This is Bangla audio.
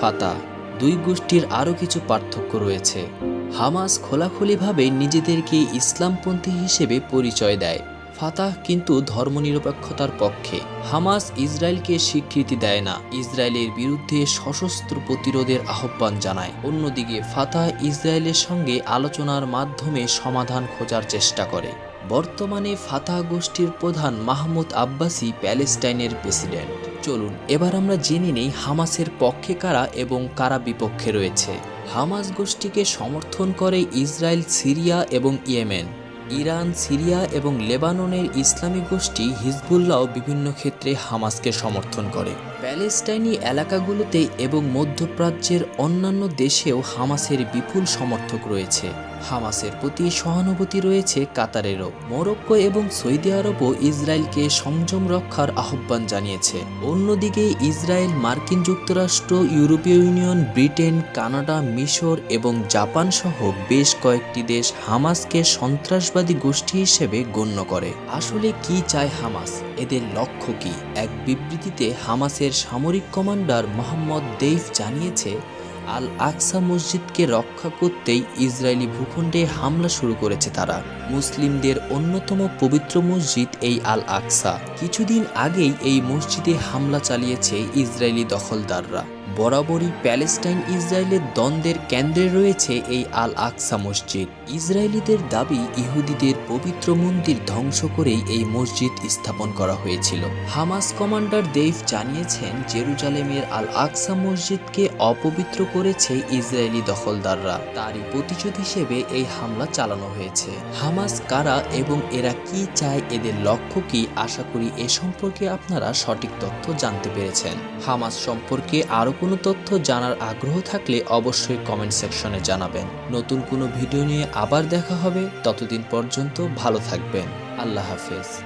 ফাতা। দুই গোষ্ঠীর আরও কিছু পার্থক্য রয়েছে। হামাস খোলাখুলিভাবে নিজেদেরকে ইসলামপন্থী হিসেবে পরিচয় দেয়। ফাতাহ কিন্তু ধর্মনিরপেক্ষতার পক্ষে। হামাস ইসরায়েলকে স্বীকৃতি দেয় না। ইসরায়েলের বিরুদ্ধে সশস্ত্র প্রতিরোধের আহ্বান জানায়। অন্যদিকে ফাতাহ ইসরায়েলের সঙ্গে আলোচনার মাধ্যমে সমাধান খোঁজার চেষ্টা করে। বর্তমানে ফাতাহ গোষ্ঠীর প্রধান মাহমুদ আব্বাসি প্যালেস্টাইনের প্রেসিডেন্ট। চলুন, এবার আমরা জেনে নেই হামাসের পক্ষে কারা এবং কারা বিপক্ষে রয়েছে। হামাস গোষ্ঠীকে সমর্থন করে ইসরায়েল, সিরিয়া এবং ইয়েমেন। ইরান, সিরিয়া এবং লেবাননের ইসলামী গোষ্ঠী হিজবুল্লাহ বিভিন্ন ক্ষেত্রে হামাসকে সমর্থন করে। প্যালেস্টাইনি এলাকাগুলোতে এবং মধ্যপ্রাচ্যের অন্যান্য দেশেও হামাসের বিপুল সমর্থক রয়েছে। হামাসের প্রতি সহানুভূতি রয়েছে কাতারেরও। মরক্কো এবং সৌদি আরবও ইসরায়েলকে সংযম রক্ষার আহ্বান জানিয়েছে। অন্যদিকে ইসরায়েল, মার্কিন যুক্তরাষ্ট্র, ইউরোপীয় ইউনিয়ন, ব্রিটেন, কানাডা, মিশর এবং জাপান সহ বেশ কয়েকটি দেশ হামাসকে সন্ত্রাসবাদী গোষ্ঠী হিসেবে গণ্য করে। আসলে কি চায় হামাস? এদের লক্ষ্য কি? এক বিবৃতিতে হামাসের সামরিক কমান্ডার মোহাম্মদ দেইফ জানিয়েছে আল আকসা মসজিদকে রক্ষা করতেই ইসরায়েলি ভূখণ্ডে হামলা শুরু করেছে তারা। মুসলিমদের অন্যতম পবিত্র মসজিদ এই আল আকসা কিছুদিন আগেই এই মসজিদে হামলা চালিয়েছে ইসরায়েলি দখলদাররা। বরাবরই প্যালেস্টাইন ইসরায়েলের দ্বন্দ্বের কেন্দ্রে রয়েছে এই আল আকসা মসজিদ। ইসরায়েলিদের দাবি, ইহুদিদের পবিত্র মন্দির ধ্বংস করেই এই মসজিদ স্থাপন করা হয়েছিল। হামাস কমান্ডার দেইফ জানিয়েছেন, জেরুজালেমের আল আকসা মসজিদকে অপবিত্র করেছে ইসরায়েলি দখলদাররা। তারই প্রতিশোধ হিসেবে এই হামলা চালানো হয়েছে। হামাস কারা এবং এরা কি চায় এদের লক্ষ্য কি, আশা করি এ সম্পর্কে আপনারা সঠিক তথ্য জানতে পেরেছেন। হামাস সম্পর্কে আরও কোনো তথ্য জানার আগ্রহ থাকলে অবশ্যই কমেন্ট সেকশনে জানাবেন। নতুন কোনো ভিডিও নিয়ে আবার দেখা হবে। ততদিন পর্যন্ত ভালো থাকবেন। আল্লাহ হাফেজ।